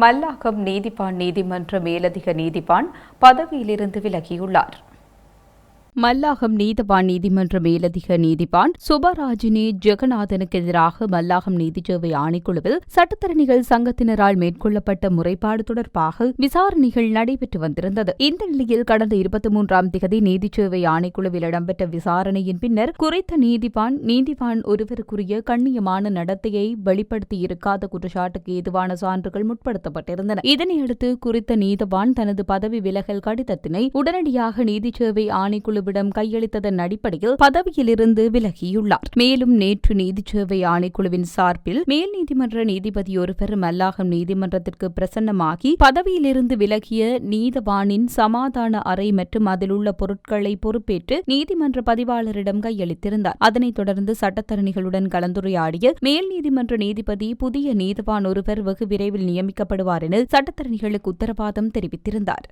மல்லாகம் நீதிபான் நீதிமன்ற மேலதிக நீதிபான் பதவியிலிருந்து விலகியுள்ளார். மல்லாகம் நீதவான் நீதிமன்ற மேலதிக நீதிபான் சுபராஜினி ஜெகநாதனுக்கு எதிராக மல்லாகம் நீதிச்சேவை ஆணைக்குழுவில் சட்டத்தரணிகள் சங்கத்தினரால் மேற்கொள்ளப்பட்ட முறைப்பாடு தொடர்பாக விசாரணைகள் நடைபெற்று வந்திருந்தது. இந்த நிலையில் கடந்த இருபத்தி மூன்றாம் திகதி நீதிச்சேவை ஆணைக்குழுவில் இடம்பெற்ற விசாரணையின் பின்னர் குறித்த நீதிபான் நீதிபான் ஒருவருக்குரிய கண்ணியமான நடத்தையை வெளிப்படுத்தியிருக்காத குற்றச்சாட்டுக்கு ஏதுவான சான்றுகள் முற்படுத்தப்பட்டிருந்தன. இதனையடுத்து குறித்த நீதவான் தனது பதவி விலகல் கடிதத்தினை உடனடியாக நீதிச்சேவை ஆணைக்குழு குழுவிடம் கையளித்ததன் அடிப்படையில் பதவியிலிருந்து விலகியுள்ளார். மேலும் நேற்று நீதி சேவை ஆணைக்குழுவின் சார்பில் மேல் நீதிமன்ற நீதிபதி ஒருவர் மல்லாகம் நீதிமன்றத்திற்கு பிரசன்னமாகி பதவியிலிருந்து விலகிய நீதவானின் சமாதான அறை மற்றும் அதில் உள்ள பொருட்களை பொறுப்பேற்று நீதிமன்ற பதிவாளரிடம் கையளித்திருந்தார். அதனைத் தொடர்ந்து சட்டத்தரணிகளுடன் கலந்துரையாடிய மேல் நீதிமன்ற நீதிபதி புதிய நீதவான் ஒருவர் வெகு விரைவில் நியமிக்கப்படுவார் என சட்டத்தரணிகளுக்கு உத்தரவாதம் தெரிவித்திருந்தார்.